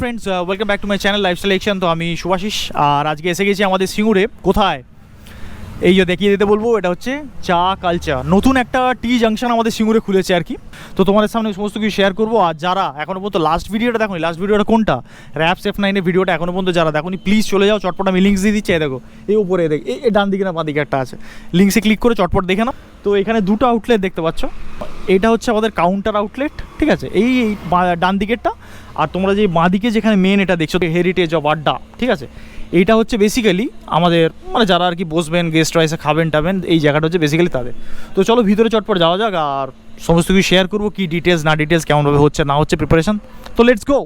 Friends welcome back to my channel life selection তো আমি শুভাশিস আর আজকে এসে গেছি আমাদের সিঙ্গুরে। কোথায়? এই যে দেখিয়ে দিতে বলব, এটা হচ্ছে চা কালচা নতুন একটা টি জাংশন আমাদের সিঙ্গুরে খুলেছে আর কি। তো তোমাদের সামনে সমস্ত কিছু শেয়ার করব। আর যারা এখনও পর্যন্ত লাস্ট ভিডিওটা দেখো লাস্ট ভিডিওটা কোনটা? র্যাপ সেফ নাইনের ভিডিওটা এখনও পর্যন্ত যারা দেখো প্লিজ চলে যাও, চটপট আমি লিঙ্কস দিয়ে দিচ্ছি। দেখো, এই উপরে দেখ, এই ডান দিকে না, বাঁ দিকে একটা আছে। লিঙ্কসে ক্লিক করে চটপট দেখে নাও। তো এখানে দুটো আউটলেট দেখতে পাচ্ছ। এটা হচ্ছে আমাদের কাউন্টার আউটলেট ঠিক আছে? এই ডান দিকেরটা। আর তোমরা যে বাঁ দিকে যেখানে মেন এটা দেখছ হেরিটেজ অফ আড্ডা ঠিক আছে? এইটা হচ্ছে বেসিক্যালি আমাদের মানে যারা আর কি বসবেন গেস্ট রয়েছে খাবেন, টাবেন, এই জায়গাটা হচ্ছে বেসিক্যালি তাদের। তো চলো ভিতরে চটপট যাওয়া যাক, আর সমস্ত কিছু শেয়ার করব, কী ডিটেলস না ডিটেলস কেমনভাবে হচ্ছে, না হচ্ছে প্রিপারেশান তো লেটস গো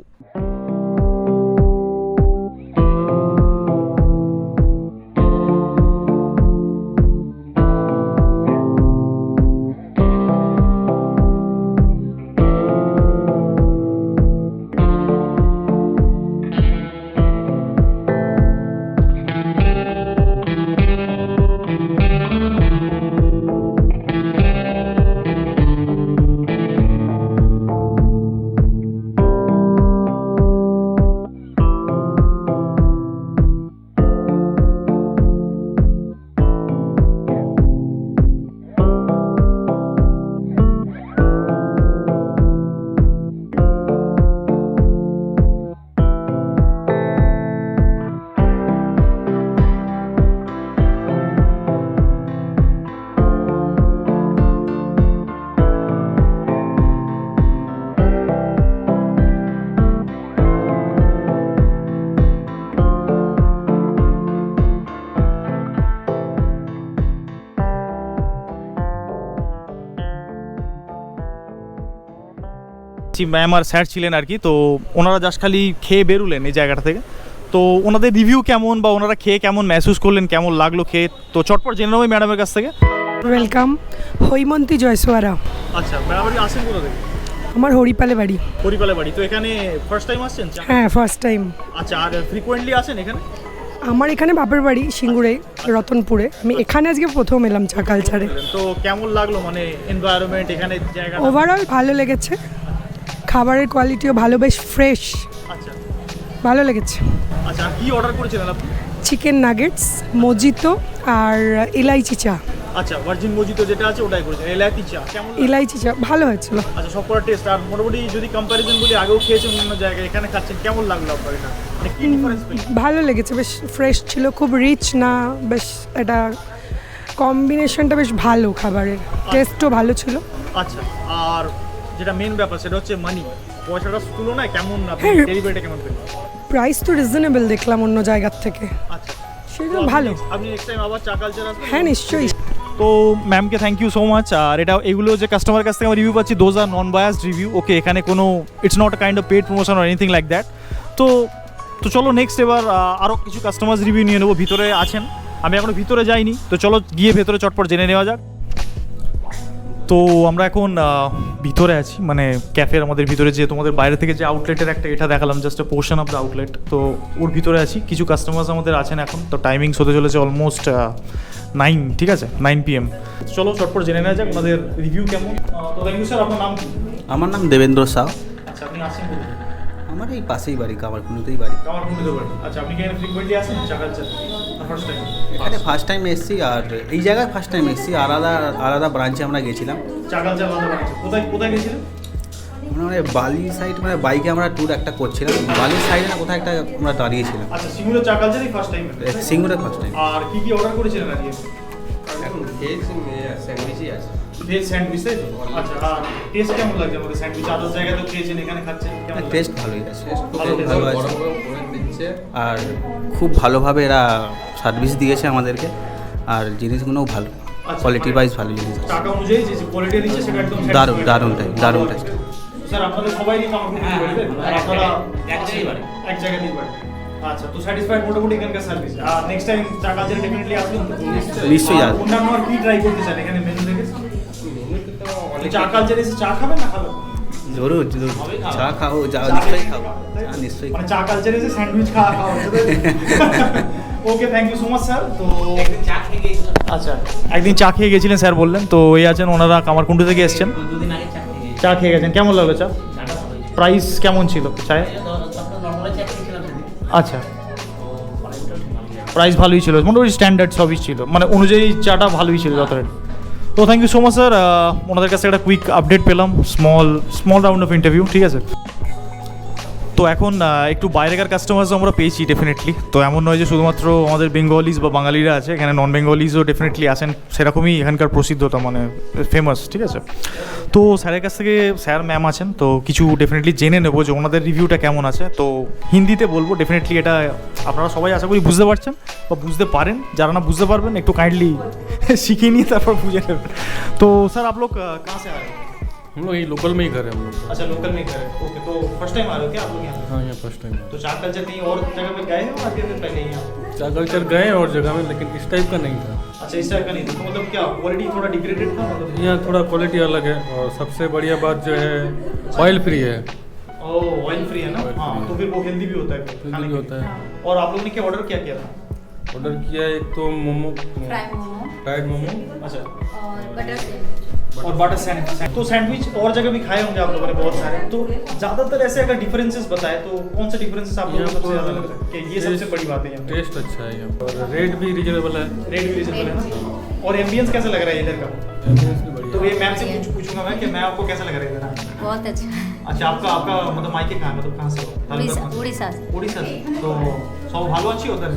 ম্যাম আর স্যার ছিলেন আর কি তো ওনারা জাস্ট খালি খেয়ে বেরুলেন এই জায়গাটা থেকে। তো ওনাদের রিভিউ কেমন বা ওনারা খেয়ে কেমন মেহসুস করলেন কেমন লাগল খেয়ে? তো চটপট জেনে নেব ম্যাডামের কাছ থেকে। ওয়েলকাম হৈমন্তী জয়সোয়ারা আচ্ছা ম্যাডাম আসেন কোথা থেকে? আমার হরিপালে বাড়ি। হরিপালে বাড়ি তো এখানে ফার্স্ট টাইম আসছেন? হ্যাঁ ফার্স্ট টাইম আচ্ছা আর ফ্রিকোয়েন্টলি আসেন এখানে? আমার এখানে বাপের বাড়ি সিঙ্গুরে রতনপুরে। আমি এখানে আজকে প্রথম এলাম চা কালচারে তো কেমন লাগল মানে এনভায়রনমেন্ট এখানে জায়গা ওভারঅল ভালো লেগেছে। খাবারের কোয়ালিটিও ভালো বেশ ফ্রেশ আচ্ছা। ভালো লেগেছে। আচ্ছা কি অর্ডার করেছিলেন আপনি? চিকেন নাগেটস মজিতো আর ইলাইচি চা। আচ্ছা ভার্জিন মজিতো যেটা আছে ওটাই করেছেন এলাচি চা কেমন? ইলাইচি চা ভালো হয়েছিল। আচ্ছা সব কটা টেস্ট আর মোটামুটি যদি কম্প্যারিজন বলি আগেও খেয়েছেন অন্য জায়গায়। এখানে খাচ্ছেন কেমন লাগল আপনার এটা? মানে ভালো লেগেছে বেশ ফ্রেশ ছিল খুব রিচ না বেশ এটা কম্বিনেশনটা বেশ ভালো খাবারের। টেস্টও ভালো ছিল। আচ্ছা আর যেটা মেন ব্যাপার সেটা হচ্ছে মানি পয়সাটার তুলনায় কেমন আপনি হ্যাঁ। ডেলিভারিটা কেমন পেলেন প্রাইস তো রিজনেবল দেখলাম অন্য জায়গার থেকে। আচ্ছা। সেগুলো ভালো। আপনি নেক্সট টাইম আবার চা কালচার আসবেন? হ্যাঁ নিশ্চয়ই। তো ম্যামকে থ্যাংক ইউ সো মাচ আর এটা এগুলো যে কাস্টমার কাছ থেকে আমি রিভিউ পাচ্ছি those are non bias review okay এখানে কোনো it's not kind of paid promotion or anything like that তো তো চলো নেক্সট এবার আরও কিছু কাস্টমার্স রিভিউ নিয়ে নেব। ভিতরে আছেন। আমি এখনও ভিতরে যাইনি। তো চলো গিয়ে ভেতরে চটপট জেনে নেওয়া যাক। তো আমরা এখন ভিতরে আছি। মানে ক্যাফের আমাদের ভিতরে যে তোমাদের বাইরে থেকে যে আউটলেটের একটা এটা দেখালাম just portion of the outlet তো ওর ভিতরে আছি। কিছু কাস্টমার্স আমাদের আছেন এখন। তো টাইমিংস হতে চলেছে অলমোস্ট নাইন ঠিক আছে? নাইন পি এম চলো চটপট জেনে নেওয়া যাক আমাদের রিভিউ কেমন। তো থ্যাংক ইউ স্যার আপনার নাম আমার নাম দেবেন্দ্র সাহ আচ্ছা আপনি আসেন? আমার এই পাশেই বাড়ি কামারকুন্ডুতেই বাড়ি। বাড়ি। আচ্ছা আপনি কি এখানে ফ্রিকোয়েন্টলি আসেন চাকালচার ফার্স্ট টাইম এখানে ফার্স্ট টাইম এসেছি আর এই জায়গায় ফার্স্ট টাইম এসেছি। আলাদা আলাদা ব্রাঞ্চে আমরা গেছিলাম। চাকালচার আলাদা কোথায় কোথায় গেছিলেন? মানে বালি সাইড মানে বাইকে আমরা ট্যুর একটা করছিলাম। বালির সাইডে না কোথায় একটা আমরা দাঁড়িয়েছিলাম। আচ্ছা চাকালচারই ফার্স্ট টাইম সিঙ্গুরে ফার্স্ট টাইম আর কি কি অর্ডার করেছিলেন আজকে? এখন ভেজ স্যান্ডউইচই আছে। ভেজ স্যান্ডউইচ তাই তো? আচ্ছা আর টেস্ট কেমন লাগছে আমাদের স্যান্ডউইচ? আদার জায়গাতেও খেয়েছেন এখানে খাচ্ছেন কেমন টেস্ট ভালোই আছে। ভালো ভালো আছে। আর খুব ভালোভাবে এরা সার্ভিস দিয়েছে আমাদেরকে আর জিনিসগুলোও ভালো আচ্ছা, কোয়ালিটি মানে- ওয়াইজ ভালো জিনিস টাকা অনুযায়ী যে কোয়ালিটি দিচ্ছে সেটা একদম দারুণ। দারুণ taste, দারুণ স্যার আপনাদের তাই তো? আপনারা এক জায়গাতেই আচ্ছা তো স্যাটিসফাইড মোটামুটি এখানকার সার্ভিস আর নেক্সট টাইম ডেফিনেটলি আসবেন নিশ্চয়ই অন্যান্য আর কি ট্রাই করতে চান? এখানে মেনু থেকে মেনুতে তো তো অনেক চা কালচার এসে চা খাবেন না খাবেন জরুর জরুর। চা খাও চা নিশ্চয়ই খাও। খাবেন, তাই তো? চা নিশ্চয়ই মানে চা কালচার এসে স্যান্ডউইচ খাওয়া খাওয়া হচ্ছে, তাই তো? Okay thank you so much sir তো আচ্ছা একদিন চা খেয়ে গেছিলেন স্যার বললেন। তো এই আছেন ওনারা কামারকুন্ডু থেকে এসেছেন। চা খেয়ে গেছেন। কেমন লাগল চা? প্রাইস কেমন ছিল চায়ের? আচ্ছা। প্রাইস ভালোই ছিল। মোটামুটি স্ট্যান্ডার্ড সবই ছিল। মানে অনুযায়ী চাটা ভালোই ছিল যত রেট তো thank you so much sir ওনাদের কাছে একটা কুইক আপডেট পেলাম small small round of interview ঠিক আছে? তো এখন একটু বাইরেকার কাস্টমার্সও আমরা পেয়েছি ডেফিনেটলি তো এমন নয় যে শুধুমাত্র আমাদের বেঙ্গলিজ বা বাঙালিরা আছে, এখানে নন বেঙ্গলিজও ডেফিনেটলি আসেন। সেরকমই এখানকার প্রসিদ্ধতা মানে ফেমাস ঠিক আছে? তো স্যারের কাছ থেকে স্যার ম্যাম আছেন, তো কিছু ডেফিনেটলি জেনে নেব যে ওনাদের রিভিউটা কেমন আছে। তো হিন্দিতে বলব ডেফিনেটলি এটা আপনারা সবাই আশা করি বুঝতে পারছেন বা বুঝতে পারেন। যারা না বুঝতে পারবেন, একটু কাইন্ডলি শিখিয়ে নিয়ে তারপর বুঝে নেবেন। তো স্যার আপ কাছে কাছে हम लोग यही लोकल में ही घर है हम लोग। अच्छा लोकल में घर है। ओके तो फ़र्स्ट टाइम आ रहे हो क्या आप लोग यहाँ हाँ यहाँ फ़र्स्ट टाइम तो चार कल्चर कहीं और जगह पे गए हो आगे दिन पहले ही आप? चार कल्चर गए और जगह में लेकिन इस टाइप का नहीं था। अच्छा इस टाइप का नहीं था। तो मतलब क्या क्वालिटी थोड़ा डिग्रेडेड था? मतलब यहाँ थोड़ा क्वालिटी अलग है और सबसे बढ़िया बात जो है ऑयल फ्री है। ऑयल फ्री है ना? हाँ तो फिर वो हेल्दी भी होता है हेल्दी खाने भी होता। है। और आप लोगों ने क्या ऑर्डर क्या किया था? ऑर्डर किया एक तो मोमो फ्राई मोमो। फ्राइड मोमो। अच्छा। और बटर और बटर सैंडविच तो सैंडविच और जगह भी खाए होंगे आप लोगों ने बहुत सारे। तो ज़्यादातर ऐसे अगर डिफरेंसेस बताए तो कौन से डिफरेंसेस आप लोगों को सबसे ज़्यादा लग रहा है? कि ये सबसे बड़ी बात है टेस्ट अच्छा है यहाँ पर और रेट भी रीजनेबल है। रेट भी रीजनेबल है। ना और एम्बियंस कैसा लग रहा है इधर का? तो ये मैम से पूछ पूछूँगा मैं कि मैं आपको कैसा लग रहा है इधर बहुत अच्छा। আচ্ছা आपका आपका मतलब मायके कहाँ है मतलब कहाँ से हो उड़ीसा उड़ीसा से उड़ीसा से तो सब भालो अच्छी उधर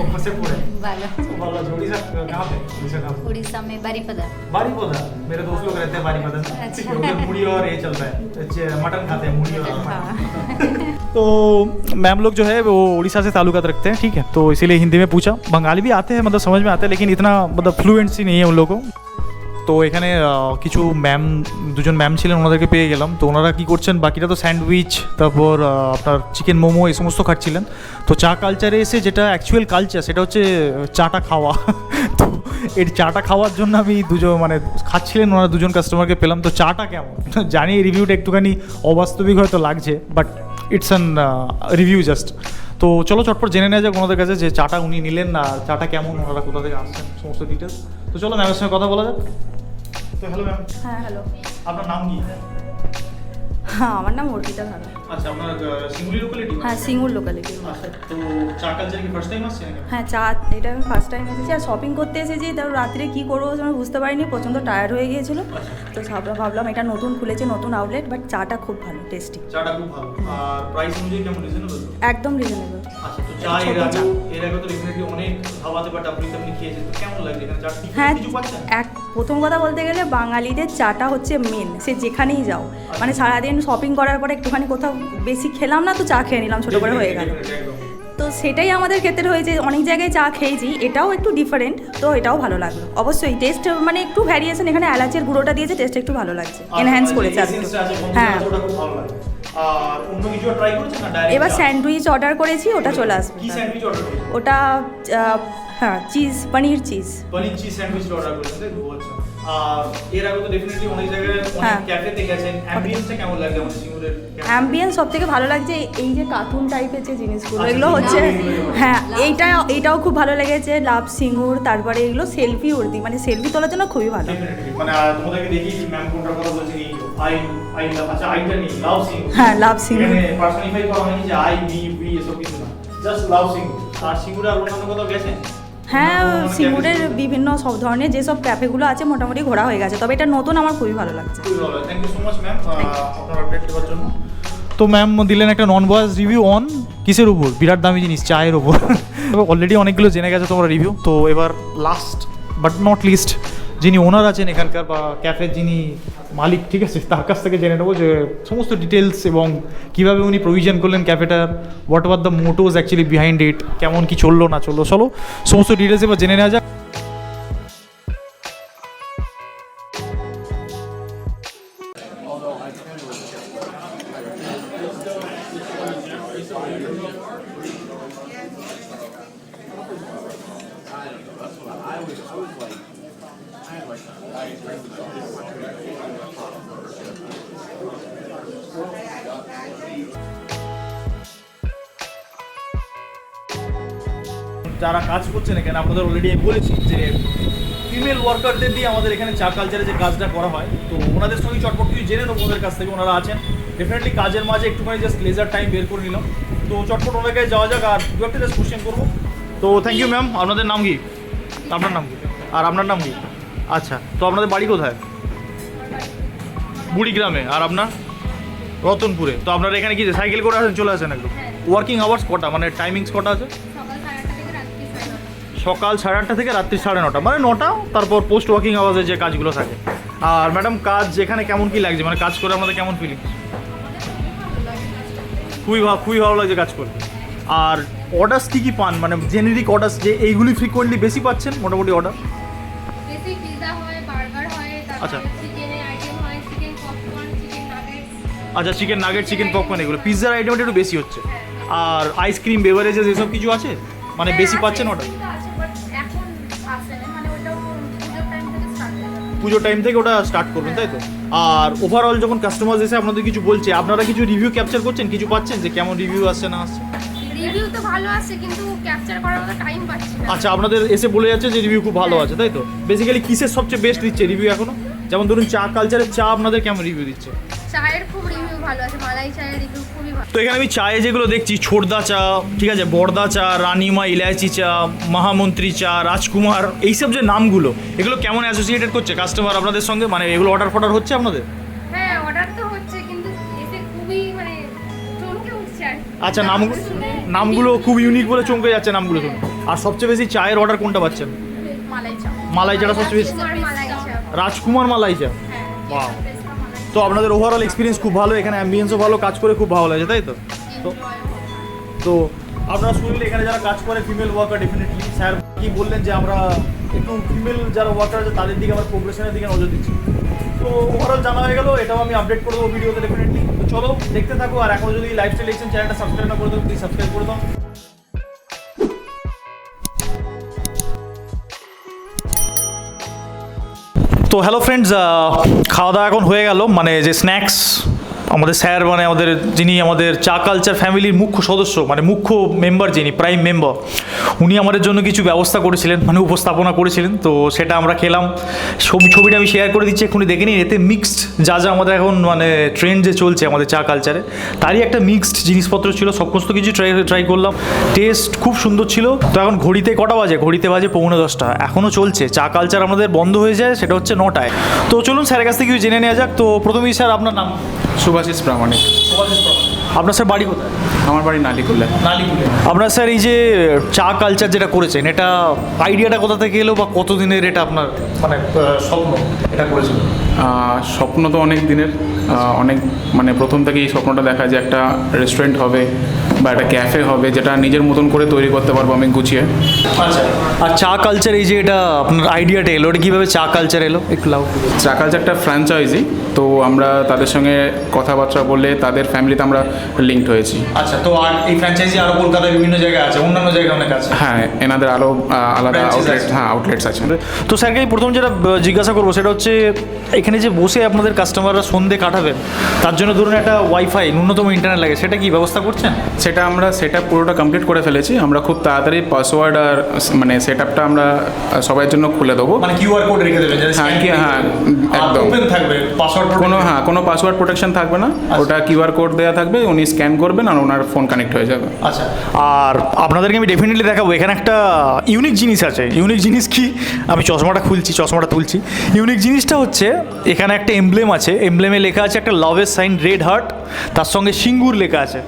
ऊपर से पूरे बालो सब भालो अच्छी उड़ीसा कहाँ पे उड़ीसा कहाँ पे उड़ीसा में बारीपदा बारी पौधा मेरे दोस्त लोग रहते हैं बारी पौधा अच्छा। उधर मुड़ी और ये चलता है अच्छे, मटन खाते हैं मुड़ी और मटन हाँ तो मैम लोग जो है वो उड़ीसा से ताल्लुकात रखते हैं ठीक है तो इसीलिए हिंदी में पूछा बंगाली भी आते हैं मतलब समझ में आते हैं लेकिन इतना मतलब फ्लुएंसी नहीं है उन लोगों को তো এখানে কিছু ম্যাম, দুজন ম্যাম ছিলেন, ওনাদেরকে পেয়ে গেলাম। তো ওনারা কী করছেন বাকিটা তো স্যান্ডউইচ, তারপর আপনার চিকেন মোমো, এই সমস্ত খাচ্ছিলেন। তো চা কালচারে এসে যেটা অ্যাকচুয়াল কালচার সেটা হচ্ছে চাটা খাওয়া। তো এর চাটা খাওয়ার জন্য আমি দুজন মানে খাচ্ছিলেন ওনারা দুজন কাস্টমারকে পেলাম। তো চাটা কেমন? জানি রিভিউটা একটুখানি অবাস্তবিক হয়তো লাগছে but it's an review just তো চলো চটপট জেনে নেওয়া যাক ওনাদের কাছে যে চাটা উনি নিলেন না চাটা কেমন ওনারা কোথা থেকে আসছেন সমস্ত ডিটেলস তো চলো ম্যামের সঙ্গে কথা বলা যাক। তো হ্যালো ম্যাম হ্যাঁ হ্যালো আপনার নাম কি? হ্যাঁ আমার নাম অর্পিতা খাড়া আচ্ছা আপনার সিঙ্গুলি লোকালিটি হ্যাঁ সিঙ্গুর লোকালিটি আচ্ছা তো চা কালচার কি ফার্স্ট টাইম আসছে হ্যাঁ চা এটা আমি ফার্স্ট টাইম এসেছি। আর শপিং করতে এসেছি তারপর রাত্রে কী করব আমি বুঝতে পারিনি প্রচণ্ড টায়ার্ড হয়ে গিয়েছিল। তো ভাবলাম ভাবলাম এটা নতুন খুলেছে নতুন আউটলেট বাট চাটা খুব ভালো টেস্টি চাটা খুব ভালো। আর প্রাইস অনুযায়ী কেমন? রিজনেবল একদম রিজনেবল আচ্ছা তো চা এর আগে এর আগে তো ডেফিনেটলি অনেক খাওয়াতে বা ডাবলিতে আপনি খেয়েছেন তো কেমন লাগছে এখানে? চা হ্যাঁ এক প্রথম কথা বলতে গেলে বাঙালিদের চাটা হচ্ছে মেন সে যেখানেই যাও। মানে সারাদিন শপিং করার পরে একটুখানি কোথাও বেশি খেলাম না তো চা খেয়ে নিলাম ছোটো করে হয়ে গেল। তো সেটাই আমাদের ক্ষেত্রে হয়েছে অনেক জায়গায় চা খেয়েছি এটাও একটু ডিফারেন্ট তো এটাও ভালো লাগল। অবশ্যই টেস্ট মানে একটু ভ্যারিয়েশন এখানে এলাচের গুঁড়োটা দিয়েছে টেস্ট একটু ভালো লাগছে। এনহ্যান্স করেছে হ্যাঁ। এবার স্যান্ডউইচ অর্ডার করেছি ওটা চলে আসবে। ওটা হ্যাঁ cheese paneer cheese paneer cheese sandwich order করেছেন এর আগে তো ডেফিনেটলি অনেক জায়গায় অনেক। ক্যাফেতে গেছেন। অ্যাম্বিয়েন্সটা কেমন লাগে আমাদের সিঙ্গুরের অ্যাম্বিয়েন্স সব থেকে ভালো লাগছে এই যে কার্টুন টাইপের যে জিনিসগুলো আচ্ছা, এগুলো হচ্ছে হ্যাঁ এইটা এইটাও খুব ভালো লেগেছে লাভ সিঙ্গুর তারপরে এগুলো সেলফি উর্দি মানে সেলফি তোলার জন্য খুবই ভালো। মানে তোমাদেরকে দেখি ম্যাম কোনটার কথা বলছেন এই আই আই লাভ আচ্ছা আইটা নেই লাভ সিং হ্যাঁ, love singer। এখানে পার্সোনিফাই করা হয়নি যে আই বি উই এসব কিছু না। জাস্ট লাভ সিং আর সিঙ্গুরে আর অন্যান্য কোথাও গেছেন? হ্যাঁ সিঙ্গুরের বিভিন্ন সব ধরনের যেসব ক্যাফেগুলো আছে মোটামুটি ঘোরা হয়ে গেছে। তবে এটা নতুন আমার খুবই ভালো লাগছে। Thank you so much ma'am আপনার আপডেট দেওয়ার জন্য। তো ম্যাম দিলেন একটা নন ভয়েস রিভিউ অন কিসের উপর? বিরাট দামি জিনিস চায়ের উপর। অলরেডি অনেকগুলো জেনে গেছে তোমরা রিভিউ তো এবার লাস্ট বাট নট লিস্ট যিনি ওনার আছেন এখানকার বা ক্যাফের যিনি মালিক, ঠিক আছে? তার কাছ থেকে জেনে নেব যে সমস্ত ডিটেলস এবং কীভাবে উনি প্রভিশন করলেন ক্যাফেটার what are the mottos actually behind it কেমন কি চলল, না চলল, চলো, সমস্ত ডিটেলস এবার জেনে নেওয়া যাক। ওয়ার্কারদের দিয়ে আমাদের এখানে চা কালচারে যে কাজটা করা হয় তো ওনাদের সঙ্গে চটপট কিছু জেনে নেব ওদের কাছ থেকে ওনারা আছেন। ডেফিনেটলি কাজের মাঝে একটুখানি জাস্ট লেজার টাইম বের করে নিলাম। তো চটপট ওনাকে যাওয়া যাক আর দু একটা জাস্ট কোশ্চেন করব। তো থ্যাংক ইউ ম্যাম আপনাদের নাম কি? আপনার নাম কি? আর আপনার নাম কি? আচ্ছা তো আপনাদের বাড়ি কোথায়? বুড়িগ্রামে। আর আপনার? রতনপুরে। তো আপনারা এখানে কি সাইকেল করে আসেন চলে আসেন একদম? ওয়ার্কিং আওয়ার্স কটা? মানে টাইমিংস কটা আছে? সকাল সাড়ে আটটা থেকে রাত্রি সাড়ে নটা মানে নটা তারপর পোস্ট ওয়ার্কিং আওয়ার্সে যে কাজগুলো থাকে। আর ম্যাডাম কাজ এখানে কেমন কি লাগছে? মানে কাজ করে আমাদের কেমন ফিলিং খুবই ভালো খুবই ভালো লাগছে কাজ করে আর অর্ডার্স কী কী পান? মানে জেনেরিক অর্ডার্স যে এইগুলি ফ্রিকোয়েন্টলি বেশি পাচ্ছেন মোটামুটি অর্ডার হয় হয় আচ্ছা। হয় আচ্ছা চিকেন নাগেট চিকেন পপকর্ন এগুলো। পিৎজার আইটেমটা একটু বেশি হচ্ছে। আর আইসক্রিম বেভারেজেস এসব কিছু আছে? মানে বেশি পাচ্ছেন ওটা পুজোর টাইম থেকে ওটা স্টার্ট করবেন তাই তো? আর ওভারঅল যখন কাস্টমার এসে আপনাদের কিছু বলছে আপনারা কিছু রিভিউ ক্যাপচার করছেন? কিছু পাচ্ছেন যে কেমন রিভিউ আসছে না আসছে? রিভিউ তো ভালো আছে কিন্তু ক্যাপচার করার মতো টাইম পাচ্ছি না। আচ্ছা আপনাদের এসে বলে যাচ্ছে যে রিভিউ খুব ভালো আছে তাই তো? বেসিক্যালি কিসের সবচেয়ে বেস্ট দিচ্ছে রিভিউ এখনও? যেমন ধরুন চা কালচারের চা আপনাদের কেমন রিভিউ দিচ্ছে? চায়ের খুব রিভিউ ভালো আছে মালাই চায়ের রিভিউ খুবই ভালো। তো এখানে আমি চায়ে যেগুলো দেখছি ছোটদা চা ঠিক আছে বড়দা চা রানিমা ইলায়চি চা মহামন্ত্রী চা রাজকুমার এইসব যে নামগুলো এগুলো কেমন অ্যাসোসিয়েটেড করছে কাস্টমার আপনাদের সঙ্গে? মানে এগুলো অর্ডার ফর্ডার হচ্ছে আপনাদের? হ্যাঁ অর্ডার তো হচ্ছে কিন্তু এতে খুবই মানে চমকে উঠছে আচ্ছা নাম শুনে নামগুলো খুব ইউনিক বলে চমকে যাচ্ছে নামগুলো শুনে। আর সবচেয়ে বেশি চায়ের অর্ডার কোনটা পাচ্ছেন? মালাই চা। মালাই চাটা সবচেয়ে বেশি। রাজকুমার মালাই চা। রাজকুমার তো আপনাদের ওভারঅল এক্সপিরিয়েন্স খুব ভালো, এখানে অ্যাম্বিয়েন্সও ভালো, কাজ করে খুব ভালো লাগে তাই তো? তো আপনারা শুনলে এখানে যারা কাজ করে ফিমেল ওয়ার্কার ডেফিনেটলি স্যার কি বললেন যে আমরা একটু ফিমেল যারা ওয়ার্কার আছে, তাদের দিকে আমার প্রোগ্রেশনের দিকে নজর দিচ্ছি। তো ওভারঅল জানা হয়ে গেল, এটাও আমি আপডেট করে দেবো ভিডিওতে ডেফিনেটলি তো চলো, দেখতে থাকো, আর এখন যদি লাইফস্টাইল এক্সচেঞ্জ চ্যানেলটা সাবস্ক্রাইব না করে দেবো প্লিজ সাবস্ক্রাইব করে দাও। তো হ্যালো ফ্রেন্ডস খাওয়া দাওয়া এখন হয়ে গেল মানে যে স্ন্যাক্স আমাদের স্যার মানে আমাদের যিনি আমাদের চা কালচার ফ্যামিলির মুখ্য সদস্য মানে মুখ্য মেম্বার যিনি প্রাইম মেম্বার উনি আমাদের জন্য কিছু ব্যবস্থা করেছিলেন মানে উপস্থাপনা করেছিলেন। তো সেটা আমরা খেলাম। ছবি, ছবিটা আমি শেয়ার করে দিচ্ছি, এক্ষুনি দেখে নিন, এতে মিক্সড যা যা আমাদের এখন মানে ট্রেন্ড যে চলছে আমাদের চা কালচারে তারই একটা মিক্সড জিনিসপত্র ছিল সমস্ত কিছু ট্রাই ট্রাই করলাম। টেস্ট খুব সুন্দর ছিল। তো এখন ঘড়িতে কটা বাজে? ঘড়িতে বাজে পৌনে দশটা। এখনও চলছে। চা কালচার আমাদের বন্ধ হয়ে যায়, সেটা হচ্ছে নটায়। তো চলুন স্যারের কাছ থেকে কিছু জেনে নেওয়া যাক। তো প্রথমেই স্যার, আপনার নাম? সুভাষিস প্রামাণিক। আপনার স্যার বাড়ি কোথায়? আমার বাড়ি নালিকুলে। নালিকুলে। আপনার স্যার এই যে চা কালচার যেটা করেছেন এটা আইডিয়াটা কোথা থেকে এলো বা কতদিনের এটা আপনার মানে স্বপ্ন এটা করেছেন স্বপ্ন তো অনেক দিনের। অনেক মানে প্রথম থেকেই এই স্বপ্নটা দেখা যে একটা রেস্টুরেন্ট হবে বা একটা ক্যাফে হবে যেটা নিজের মতন করে তৈরি করতে পারব আমি গুছিয়ে। আচ্ছা আর চা কালচার এই যে এটা আপনার আইডিয়াটা এলো এটা কীভাবে চা কালচার এলো? একটু যে একটা ফ্র্যাঞ্চাইজি তো আমরা তাদের সঙ্গে কথাবার্তা বলে তাদের ফ্যামিলিতে আমরা লিঙ্কড হয়েছি। আচ্ছা তো আর এই ফ্র্যাঞ্চাইজি আরও কলকাতায় বিভিন্ন জায়গায় আছে অন্যান্য জায়গায় অনেক আছে। হ্যাঁ এনাদের আরও আলাদা আউটলেট হ্যাঁ আউটলেটস আছে। তো স্যারকে আমি প্রথম যেটা জিজ্ঞাসা করব সেটা হচ্ছে এখানে যে বসে আপনাদের কাস্টমাররা সন্ধে কাটাবেন তার জন্য ধরুন একটা ওয়াইফাই ন্যূনতম ইন্টারনেট লাগে সেটা কি ব্যবস্থা করছেন? সেটা আমরা সেটা পুরোটা কমপ্লিট করে ফেলেছি। আমরা খুব তাড়াতাড়ি পাসওয়ার্ড আর মানে সেট আপটা আমরা সবার জন্য খুলে দেবো। মানে কিউআর কোড রেখে দেবেন হ্যাঁ, কি- করে হ্যাঁ, একদম। থাকবে পাসওয়ার্ড কোনো হ্যাঁ কোনো পাসওয়ার্ড প্রোটেকশন থাকবে না। ওটা কিউআর কোড দেওয়া থাকবে উনি স্ক্যান করবেন আর ওনার ফোন কানেক্ট হয়ে যাবে। আচ্ছা। আর আপনাদেরকে আমি ডেফিনেটলি দেখাবো এখানে একটা ইউনিক জিনিস আছে। ইউনিক জিনিস কি? আমি চশমাটা খুলছি চশমাটা তুলছি। ইউনিক জিনিসটা হচ্ছে এখানে একটা এমব্লেম আছে। এমব্লেমে লেখা আছে একটা লাভের সাইন রেড হার্ট তার সঙ্গে সিঙ্গুর লেখা আছে।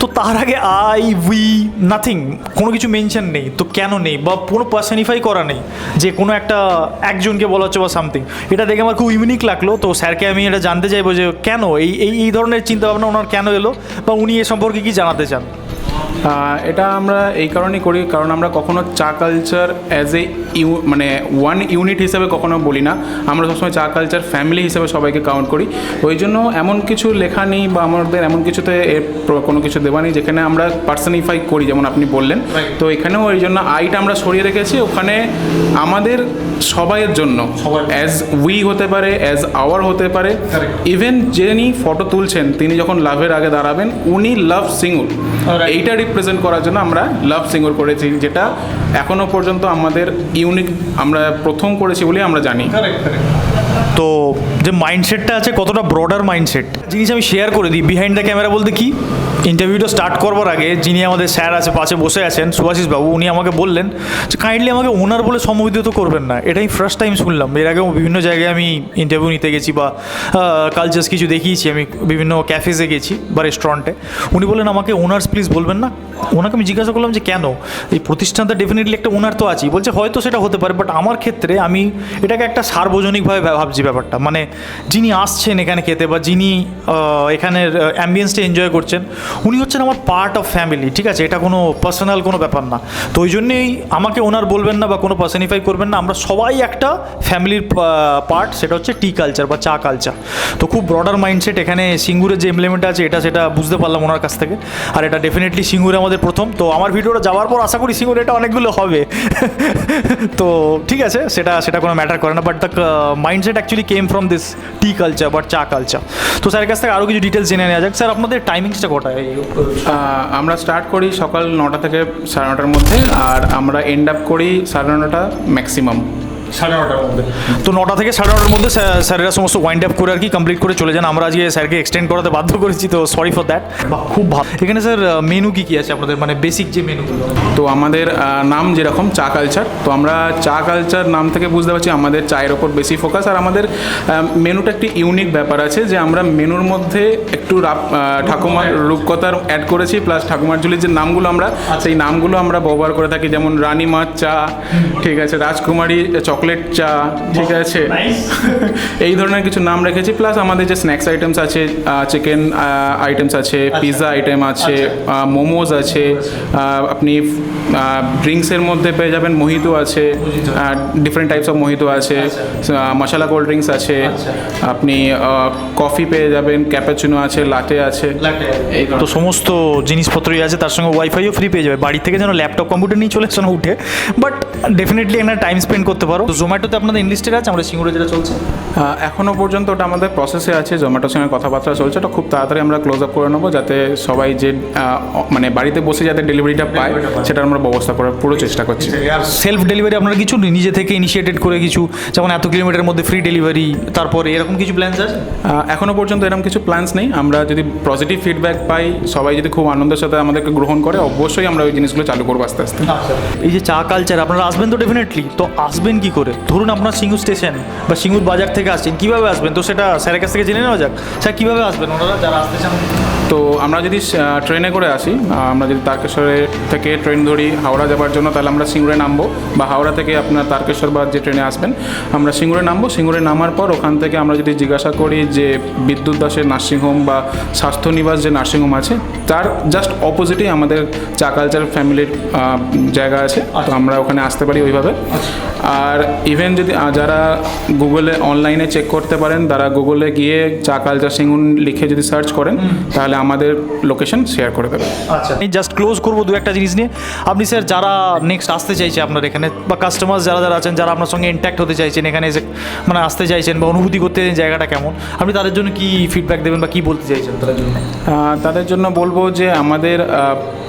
তো তার আগে আই উই নাথিং কোনো কিছু মেনশন নেই। তো কেন নেই? বা কোনো পার্সনিফাই করা নেই যে কোনো একটা একজনকে বলা হচ্ছে বা সামথিং এটা দেখে আমার খুব ইউনিক লাগল। তো স্যারকে আমি এটা জানতে চাইব যে কেন? এই এই ধরনের চিন্তাভাবনা ওনার কেন এলো? বা উনি এ সম্পর্কে কি জানাতে চান? এটা আমরা এই কারণেই করি কারণ আমরা কখনো চা কালচার অ্যাজ এ ইউ মানে ওয়ান ইউনিট হিসেবে কখনো বলি না। আমরা সবসময় চা কালচার ফ্যামিলি হিসেবে সবাইকে কাউন্ট করি। ওই জন্য এমন কিছু লেখা নেই বা আমাদের এমন কিছুতে এর কোনো কিছু দেওয়া নেই যেখানে আমরা পার্সনিফাই করি যেমন আপনি বললেন। তো এখানেও ওই জন্য আইটা আমরা সরিয়ে রেখেছি। ওখানে আমাদের সবাইয়ের জন্য অ্যাজ উই হতে পারে অ্যাজ আওয়ার হতে পারে। ইভেন যিনি ফটো তুলছেন তিনি যখন লাভের আগে দাঁড়াবেন উনি লাভ Alright. এইটা রিপ্রেজেন্ট করার জন্য আমরা লাভ সিঙ্গুর করেছি যেটা এখনও পর্যন্ত আমাদের ইউনিক আমরা প্রথম করেছি বলে আমরা জানি। তো যে মাইন্ডসেটটা আছে কতটা ব্রডার মাইন্ডসেট জিনিস আমি শেয়ার করে দিই বিহাইন্ড দ্য ক্যামেরা বলতে কি? ইন্টারভিউটা স্টার্ট করবার আগে যিনি আমাদের স্যার আছে, পাশে বসে আছেন সুভাষিস বাবু উনি আমাকে বললেন যে কাইন্ডলি আমাকে ওনার বলে সম্বোধিত করবেন না। এটাই ফার্স্ট টাইম শুনলাম। এর আগেও বিভিন্ন জায়গায় আমি ইন্টারভিউ নিতে গেছি বা কালচার্স কিছু দেখিয়েছি। আমি বিভিন্ন ক্যাফেজে গেছি বা রেস্টুরেন্টে উনি বললেন, আমাকে ওনার্স প্লিজ বলবেন না। ওনাকে আমি জিজ্ঞাসা করলাম যে, কেন? এই প্রতিষ্ঠানটা ডেফিনেটলি একটা ওনার তো আছেই। বলছে, হয়তো সেটা হতে পারে বাট আমার ক্ষেত্রে আমি এটাকে একটা সার্বজনিকভাবে ভাবছি ব্যাপারটা। মানে যিনি আসছেন এখানে খেতে বা যিনি এখানের অ্যাম্বিয়েন্সটা এনজয় করছেন উনি হচ্ছেন আমার পার্ট অফ ফ্যামিলি ঠিক আছে? এটা কোনো পার্সোনাল কোনো ব্যাপার না। তো ওই জন্যেই আমাকে ওনার বলবেন না বা কোনো পার্সনিফাই করবেন না, আমরা সবাই একটা ফ্যামিলির পার্ট সেটা হচ্ছে টি কালচার বা চা কালচার তো খুব ব্রডার মাইন্ডসেট এখানে সিঙ্গুরের যে এমপ্লয়মেন্ট আছে, এটা সেটা বুঝতে পারলাম ওনার কাছ থেকে। আর এটা ডেফিনেটলি সিঙ্গুরে আমাদের প্রথম। তো আমার ভিডিওটা যাওয়ার পর আশা করি সিঙ্গুরে এটা অনেকগুলো হবে। তো ঠিক আছে, সেটা সেটা কোনো ম্যাটার করে না। But the mindset actually came from this tea culture but চা কালচার তো স্যারের কাছ থেকে আরও কিছু ডিটেলস জেনে নেওয়া যাক। স্যার, আপনাদের টাইমিংসটা কটায়? আমরা স্টার্ট করি সকাল নটা থেকে সাড়ে নটার মধ্যে, আর আমরা এন্ড আপ করি সাড়ে নটা ম্যাক্সিমাম সাড়ে নটার মধ্যে। তো নটা থেকে সাড়ে নটার মধ্যে স্যার- স্যারেরা সমস্ত ওয়াইন্ড আপ করে আর কি কমপ্লিট করে চলে যান। আমরা আজকে স্যারকে এক্সটেন্ড করাতে বাধ্য করেছি তো সরি ফর দ্যাট বা খুব ভালো। এখানে স্যার মেনু কী কী আছে আপনাদের? মানে বেসিক যে মেনুগুলো তো আমাদের নাম যেরকম চা কালচার তো আমরা চা কালচার নাম থেকে বুঝতে পারছি আমাদের চায়ের ওপর বেশি ফোকাস আর আমাদের মেনুটা একটি ইউনিক ব্যাপার আছে যে আমরা মেনুর মধ্যে একটু রাপ- ঠাকুমার রূপকথার। অ্যাড করেছি প্লাস ঠাকুমার ঝুলির যে নামগুলো আমরা সেই নামগুলো আমরা ব্যবহার করে থাকি। যেমন রানী মাছ চা ঠিক আছে রাজকুমারী চকলেট চা ঠিক আছে? এই ধরনের কিছু নাম রেখেছি প্লাস আমাদের যে স্ন্যাক্স আইটেমস আছে চিকেন আইটেমস আছে পিৎজা আইটেম আছে মোমোজ আছে আপনি ড্রিঙ্কসের মধ্যে পেয়ে যাবেন মোহিতো আছে ডিফারেন্ট টাইপস অফ মোহিতো আছে মশালা কোল্ড ড্রিঙ্কস আছে আপনি কফি পেয়ে যাবেন ক্যাপাচুনো আছে লাটে আছে। এই তো সমস্ত জিনিসপত্রই আছে তার সঙ্গে ওয়াইফাইও ফ্রি পেয়ে যাবে। বাড়ি থেকে যেন ল্যাপটপ কম্পিউটার নিয়ে চলে আসো না উঠে বাট ডেফিনেটলি এখানে টাইম স্পেন্ড করতে পারো। তো জোম্যাটোতে আপনাদের ইনলিস্টেড আছে? আমরা সিঙ্গুরে যেটা চলছে। এখনও পর্যন্ত ওটা আমাদের প্রসেসে আছে। জোম্যাটোর সঙ্গে কথাবার্তা চলছে। ওটা খুব তাড়াতাড়ি আমরা ক্লোজ আপ করে নেব যাতে সবাই যে মানে বাড়িতে বসে যাতে ডেলিভারিটা পায় সেটার আমরা ব্যবস্থা করার পুরো চেষ্টা করছি। আর সেলফ ডেলিভারি আপনারা কিছু নিজে থেকে ইনিশিয়েটেড করে কিছু যেমন এত কিলোমিটারের মধ্যে ফ্রি ডেলিভারি তারপরে এরকম কিছু প্ল্যানস আছে? এখনও পর্যন্ত এরকম কিছু প্ল্যানস নেই। আমরা যদি পজিটিভ ফিডব্যাক পাই সবাই যদি খুব আনন্দের সাথে আমাদেরকে গ্রহণ করে অবশ্যই আমরা ওই জিনিসগুলো চালু করব আস্তে আস্তে। এই যে চা কালচার আপনারা আসবেন তো ডেফিনেটলি তো আসবেন কি করে? ধরুন আপনার সিঙ্গুর স্টেশন বা সিঙ্গুর বাজার থেকে আসছেন, কীভাবে আসবেন? তো সেটা স্যারের কাছ থেকে জেনে নেওয়া যাক। স্যার, কীভাবে আসবেন? ওনারা যারা আসতে চান। তো আমরা যদি ট্রেনে করে আসি আমরা যদি তারকেশ্বরে থেকে ট্রেন ধরি হাওড়া যাওয়ার জন্য তাহলে আমরা সিঙ্গুরে নামবো বা হাওড়া থেকে আপনার তারকেশ্বর বা যে ট্রেনে আসবেন আমরা সিঙ্গুরে নামবো। সিঙ্গুরে নামার পর ওখান থেকে আমরা যদি জিজ্ঞাসা করি যে বিদ্যুৎ দাসের নার্সিংহোম বা স্বাস্থ্য নিবাস যে নার্সিংহোম আছে তার জাস্ট অপোজিটেই আমাদের চা কালচার ফ্যামিলির জায়গা আছে। তো আমরা ওখানে আসতে পারি ওইভাবে। আর ইভেন যদি যারা গুগলে অনলাইনে চেক করতে পারেন তারা গুগলে গিয়ে চা কালচার সিঙ্গুন লিখে যদি সার্চ করেন তাহলে আমাদের লোকেশন শেয়ার করে দেবে। আচ্ছা। আমি জাস্ট ক্লোজ করব দু একটা জিনিস নিয়ে। আপনি স্যার যারা নেক্সট আসতে চাইছে আপনার এখানে বা কাস্টমার যারা যারা আছেন যারা আপনার সঙ্গে ইন্ট্যাক্ট হতে চাইছেন এখানে এসে মানে আসতে চাইছেন বা অনুভূতি করতে চাইছেন জায়গাটা কেমন? আপনি তাদের জন্য কি ফিডব্যাক দেবেন বা কি বলতে চাইছেন তাদের জন্য? তাদের জন্য বলব যে আমাদের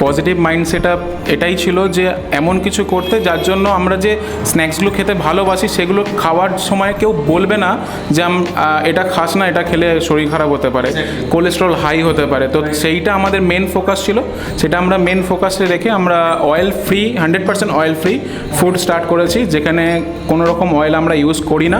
পজিটিভ মাইন্ড সেট এটাই ছিল যে এমন কিছু করতে যার জন্য আমরা যে স্ন্যাক্সগুলো খেতে ভালোবাসি সেগুলো খাওয়ার সময় কেউ বলবে না যে এটা খাস না এটা খেলে শরীর খারাপ হতে পারে কোলেস্ট্রল হাই হতে পারে। তো সেইটা আমাদের মেন ফোকাস ছিল। সেটা আমরা মেন ফোকাসে রেখে আমরা oil free hundred percent oil free food start করেছি, যেখানে কোনো রকম অয়েল আমরা ইউজ করি না।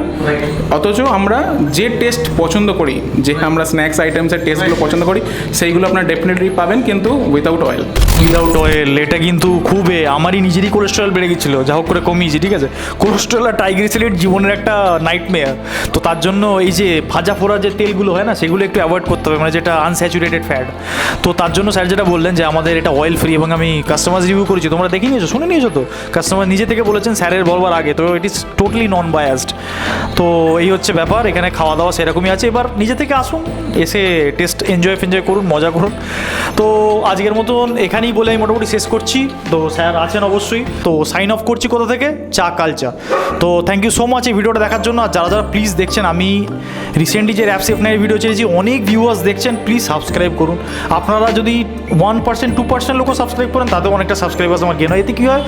অথচ আমরা যে টেস্ট পছন্দ করি, যে আমরা স্ন্যাক্স আইটেমসের টেস্টগুলো পছন্দ করি, সেইগুলো আপনারা ডেফিনেটলি পাবেন কিন্তু উইদাউট অয়েল উইদাউট অয়েল এটা কিন্তু খুব এ, আমারই নিজেরই কোলেস্ট্রল বেড়ে গেছিল যা হোক করে কমিয়েছি ঠিক আছে? কোলেস্ট্রল আর ট্রাইগ্লিসারিড জীবনের একটা নাইটমেয়ার তো তার জন্য এই যে ভাজা ফোড়া যে তেলগুলো হয় না সেগুলো একটু অ্যাভয়েড করতে হবে মানে যেটা আনস্যাচুরেটেড ফ্যাট তো তার জন্য স্যার যেটা বললেন যে আমাদের এটা অয়েল ফ্রি এবং আমি কাস্টমার রিভিউ করেছি তোমরা দেখে নিয়েছো শুনে নিয়েছো তো? কাস্টমার নিজে থেকে বলেছেন স্যারের বলবার আগে তো ইট ইস টোটালি নন বায়াসড তো এই হচ্ছে ব্যাপার এখানে খাওয়া দাওয়া সেরকমই আছে এবার নিজে থেকে আসুন এসে টেস্ট এনজয় ফেনজয় করুন মজা করুন। তো আজকের মতন এখানেই বলে আমি মোটামুটি শেষ করছি। তো স্যার আছেন অবশ্যই। তো সাইন অফ করছি কোথা থেকে? চা কালচার তো থ্যাংক ইউ সো মাচ এই ভিডিওটা দেখার জন্য। আর যারা যারা প্লিজ দেখছেন, আমি রিসেন্টলি যে র্যাপ সেফ নাইটের ভিডিও চেয়েছি, অনেক ভিউয়ার্স দেখছেন প্লিজ সাবস্ক্রাইব করুন। আপনারা যদি ওয়ান পার্সেন্ট টু পার্সেন্ট লোকও সাবস্ক্রাইব করেন, তাতেও অনেকটা সাবস্ক্রাইবার্স আমার গেন হয়। এতে কী হয়?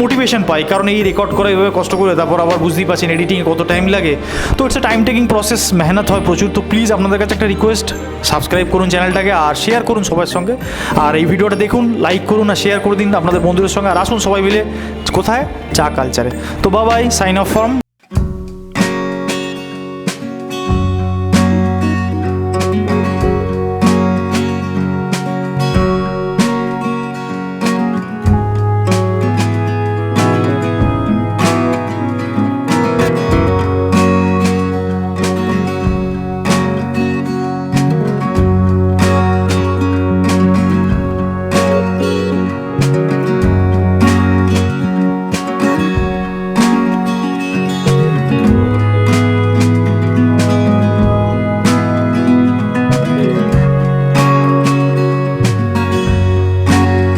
মোটিভেশন পাই। কারণ এই রেকর্ড করে এভাবে কষ্ট করে, তারপর আবার বুঝতেই পারছেন এডিটিংয়ে কত টাইম লাগে। তো it's a time taking process মেহনত হয় প্রচুর। তো প্লিজ আপনাদের কাছে একটা রিকোয়েস্ট সাবস্ক্রাইব করুন চ্যানেলটাকে আর শেয়ার করুন সবার সঙ্গে। আর এই ভিডিওটা দেখুন লাইক করুন আর শেয়ার করে দিন আপনাদের বন্ধুদের সঙ্গে। আর আসুন সবাই মিলে। কোথায়? চা কালচারে তো বাবাই সাইন অফ ফর্ম